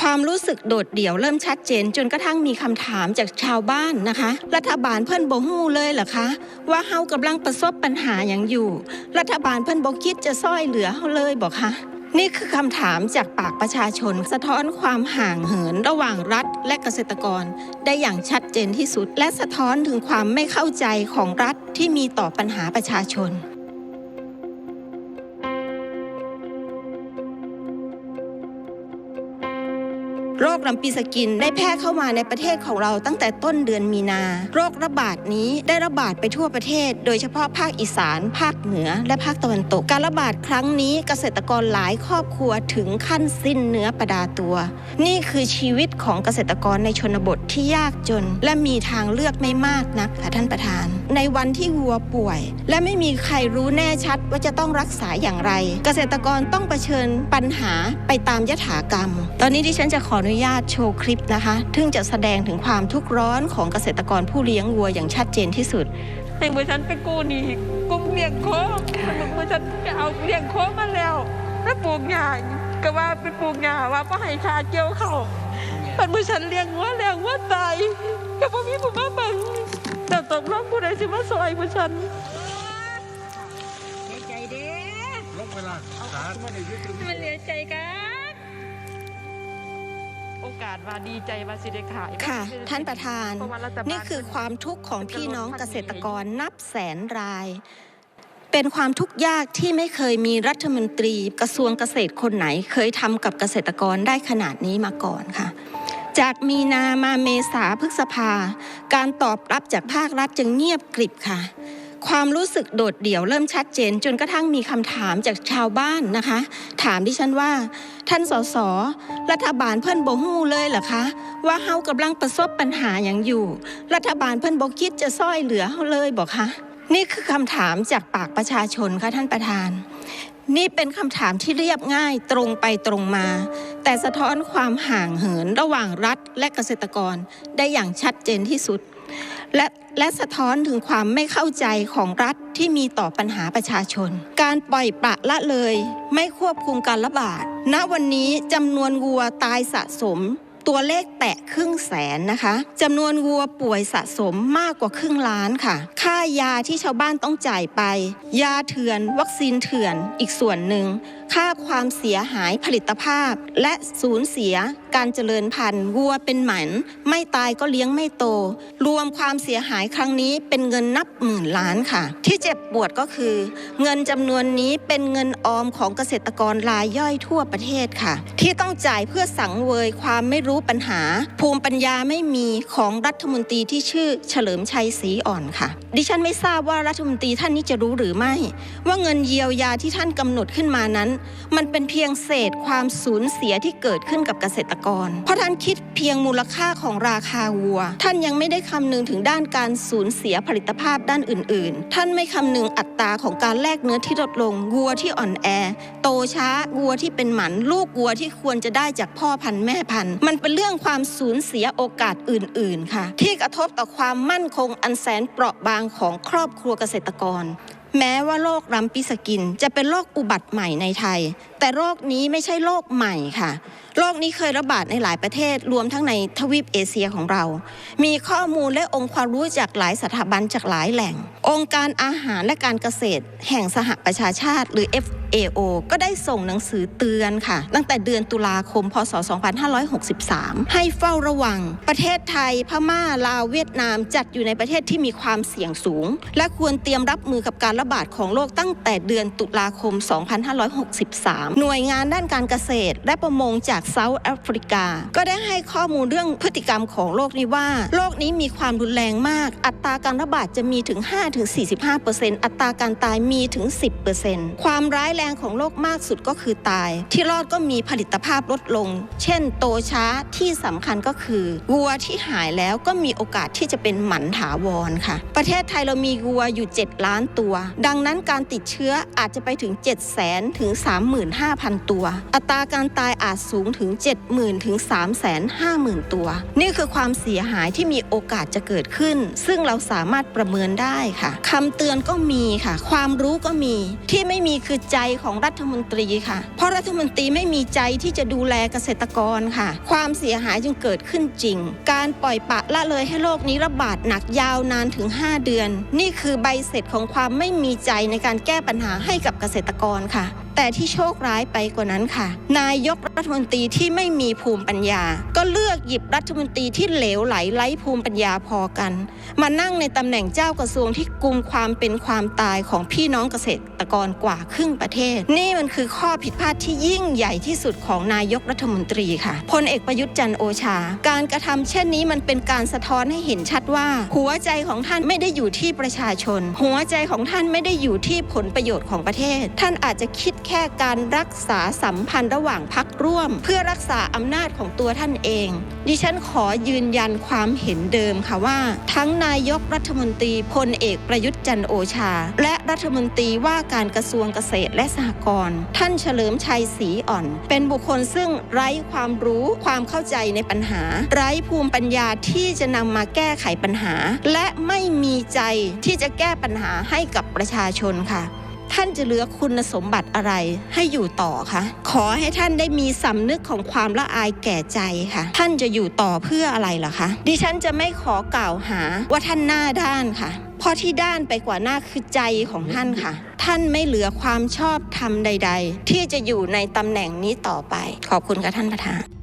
ความรู้สึกโดดเดี่ยวเริ่มชัดเจน จนกระทั่งมีคำถามจากชาวบ้านนะคะ รัฐบาลเพิ่นบ่ฮู้เลยเหรอคะ ว่าเฮากำลังประสบปัญหาอย่างอยู่ รัฐบาลเพิ่นบ่คิดจะซ้อยเหลือเฮาเลยบอกคะนี่คือคำถามจากปากประชาชน สะท้อนความห่างเหินระหว่างรัฐและเกษตรกร ได้อย่างชัดเจนที่สุด และสะท้อนถึงความไม่เข้าใจของรัฐที่มีต่อปัญหาประชาชน โรคลำปีสกินได้แพร่เข้ามาในประเทศของเราตั้งแต่ต้นเดือนมีนา โรคระบาดนี้ได้ระบาดไปทั่วประเทศ โดยเฉพาะภาคอีสาน ภาคเหนือ และภาคตะวันตก การระบาดครั้งนี้เกษตรกรหลายครอบครัวถึงขั้นสิ้นเนื้อประดาตัว นี่คือชีวิตของเกษตรกรในชนบทที่ยากจน และมีทางเลือกไม่มากนักค่ะท่านประธานในวันที่วัวป่วย และไม่มีใครรู้แน่ชัดว่าจะต้องรักษาอย่างไร เกษตรกรต้องเผชิญปัญหาไปตามยถากรรม ตอนนี้ดิฉันจะขออนุญาตโชว์คลิปนะคะซึ่งจะแสดงถึงความทุกข์ร้อนของเกษตรกรผู้เลี้ยงวัวอย่างชัดเจนที่สุดแห่งมือฉันไปกู้หนี้กุ้งเลี้ยงโคมันมือฉันไปเอาเลี้ยงโคมาแล้วแล้วปลูกหญ้าก็ว่าไปปลูกหญ้าว่าไ่ให้คาเกี่ยวเขามันมือฉันเลี้ยงวัวเลี้ยงวัวตายก็บ่มีผู้มาเบัง แต่ตกลงผู้ใดสิมาซอยมือฉันใจเด้ลบเวลาขาดมาในยุทธมันเหลือใจกันโอกาสมาดีใจมาสิได้ขายค่ะ ท่านประธาน นี่คือความทุกข์ของพี่น้องเกษตรกรนับแสนราย เป็นความทุกข์ยากที่ไม่เคยมีรัฐมนตรี กระทรวงเกษตรคนไหน เคยทำกับเกษตรกรได้ขนาดนี้มาก่อนค่ะ จากมีนามาเมษาพฤษภา การตอบรับจากภาครัฐจึงเงียบกริบค่ะ ความรู้สึกโดดเดี่ยวเริ่มชัดเจน จนกระทั่งมีคำถามจากชาวบ้านนะคะ ถามดิฉันว่า ท่านสสรัฐบาลเพิ่อนบ่ฮู้เลยเหรอคะ ว่าเฮากำลังประสบปัญหาอย่างอยู่ รัฐบาลเพิ่อนบ่คิดจะซ้อยเหลือเฮาเลยบอกคะนี่คือคำถามจากปากประชาชนค่ะท่านประธาน นี่เป็นคำถามที่เรียบง่ายตรงไปตรงมา แต่สะท้อนความห่างเหินระหว่างรัฐและเกษตรกรได้อย่างชัดเจนที่สุด และและสะท้อนถึงความไม่เข้าใจของรัฐที่มีต่อปัญหาประชาชน การปล่อยปละละเลย ไม่ควบคุมการระบาดณวันนี้จำนวนวัวตายสะสม ตัวเลขแตะครึ่งแสนนะคะจำนวนวัวป่วยสะสมมากกว่าครึ่งล้านค่ะ ค่ายาที่ชาวบ้านต้องจ่ายไป ยาเถื่อน วัคซีนเถื่อนอีกส่วนหนึ่งค่าความเสียหายผลิตภาพ และสูญเสียการเจริญพันธุ์วัวเป็นหมัน ไม่ตายก็เลี้ยงไม่โต รวมความเสียหายครั้งนี้เป็นเงินนับหมื่นล้านค่ะ ที่เจ็บปวดก็คือ เงินจำนวนนี้เป็นเงินออมของเกษตรกรรายย่อยทั่วประเทศค่ะ ที่ต้องจ่ายเพื่อสังเวยความไม่รู้ปัญหา ภูมิปัญญาไม่มีของรัฐมนตรีที่ชื่อเฉลิมชัยศรีอ่อนค่ะ ดิฉันไม่ทราบว่ารัฐมนตรีท่านนี้จะรู้หรือไม่ ว่าเงินเยียวยาที่ท่านกำหนดขึ้นมานั้นมันเป็นเพียงเศษความสูญเสียที่เกิดขึ้นกับเกษตรกร เพราะท่านคิดเพียงมูลค่าของราคาวัว ท่านยังไม่ได้คำนึงถึงด้านการสูญเสียผลิตภาพด้านอื่น ๆ ท่านไม่คำนึงอัตราของการแลกเนื้อที่ลดลงวัวที่อ่อนแอ โตช้าวัวที่เป็นหมัน ลูกวัวที่ควรจะได้จากพ่อพันธุ์แม่พันธุ์ มันเป็นเรื่องความสูญเสียโอกาสอื่น ๆ ค่ะ ที่กระทบต่อความมั่นคงอันแสนเปราะบางของครอบครัวเกษตรกร แม้ว่าโรครัมปิสกินจะเป็นโรคอุบัติใหม่ในไทย แต่โรคนี้ไม่ใช่โรคใหม่ค่ะ โรคนี้เคยระบาดในหลายประเทศรวมทั้งในทวีปเอเชียของเรา มีข้อมูลและองค์ความรู้จากหลายสถาบันจากหลายแหล่ง องค์การอาหารและการเกษตร แห่งสหประชาชาติ หรือ FAO ก็ได้ส่งหนังสือเตือนค่ะ ตั้งแต่เดือนตุลาคม พศ 2563 ให้เฝ้าระวัง ประเทศไทย พม่า ลาว เวียดนาม จัดอยู่ในประเทศที่มีความเสี่ยงสูง และควรเตรียมรับมือกับการระบาดของโรคตั้งแต่เดือนตุลาคม 2563หน่วยงานด้านการเกษตร และประมงจากเซาท์แอฟริกา ก็ได้ให้ข้อมูลเรื่องพฤติกรรมของโรคนี้ว่าโรคนี้มีความรุนแรงมาก อัตราการระบาดจะมีถึง 5-45%อัตราการตายมีถึง 10%ความร้ายแรงของโรคมากสุดก็คือตาย ที่รอดก็มีผลิตภาพลดลง เช่น โตช้าที่สำคัญก็คือวัวที่หายแล้วก็มีโอกาสที่จะเป็นหมันถาวรค่ะ ประเทศไทยเรามีวัวอยู่ 7 ล้านตัว ดังนั้นการติดเชื้ออาจจะไปถึง 7 0 0 0 0 0ถึง5,000 ตัว อัตราการตายอาจสูงถึง 70,000 ถึง 350,000 ตัว นี่คือความเสียหายที่มีโอกาสจะเกิดขึ้น ซึ่งเราสามารถประเมินได้ค่ะคำเตือนก็มีค่ะ ความรู้ก็มีที่ไม่มีคือใจของรัฐมนตรีค่ะ เพราะรัฐมนตรีไม่มีใจที่จะดูแลเกษตรกรค่ะ ความเสียหายจึงเกิดขึ้นจริง การปล่อยปะละเลยให้โรคนี้ระบาดหนักยาวนานถึง 5 เดือน นี่คือใบเสร็จของความไม่มีใจในการแก้ปัญหาให้กับเกษตรกรค่ะ แต่ที่โชคร้ายไปกว่านั้นค่ะ นายกรัฐมนตรีที่ไม่มีภูมิปัญญา ก็เลือกหยิบรัฐมนตรีที่เหลวไหลไร้ภูมิปัญญาพอกัน มานั่งในตำแหน่งเจ้ากระทรวงที่กุมความเป็นความตายของพี่น้องเกษตรกรกว่าครึ่งประเทศ นี่มันคือข้อผิดพลาดที่ยิ่งใหญ่ที่สุดของนายกรัฐมนตรีค่ะพลเอกประยุทธ์จันโอชา การกระทำเช่นนี้มันเป็นการสะท้อนให้เห็นชัดว่า หัวใจของท่านไม่ได้อยู่ที่ประชาชน หัวใจของท่านไม่ได้อยู่ที่ผลประโยชน์ของประเทศ ท่านอาจจะคิดแค่การรักษาสัมพันธ์ระหว่างพักร่วม เพื่อรักษาอำนาจของตัวท่านเอง ดิฉันขอยืนยันความเห็นเดิมค่ะว่า ทั้งนายกรัฐมนตรีพลเอกประยุทธ์จันโอชา และรัฐมนตรีว่าการกระทรวงเกษตรและสหกรณ์ท่านเฉลิมชัยศรีอ่อน เป็นบุคคลซึ่งไร้ความรู้ความเข้าใจในปัญหา ไร้ภูมิปัญญาที่จะนำมาแก้ไขปัญหา และไม่มีใจที่จะแก้ปัญหาให้กับประชาชนค่ะ ท่านจะเหลือคุณสมบัติอะไรให้อยู่ต่อคะขอให้ท่านได้มีสำนึกของความละอายแก่ใจค่ะ ท่านจะอยู่ต่อเพื่ออะไรล่ะคะ ดิฉันจะไม่ขอกล่าวหาว่าท่านหน้าด้านค่ะ เพราะที่ด้านไปกว่าหน้าคือใจของท่านค่ะ ท่านไม่เหลือความชอบธรรมใด ๆ ที่จะอยู่ในตำแหน่งนี้ต่อไป ขอบคุณค่ะท่านประธาน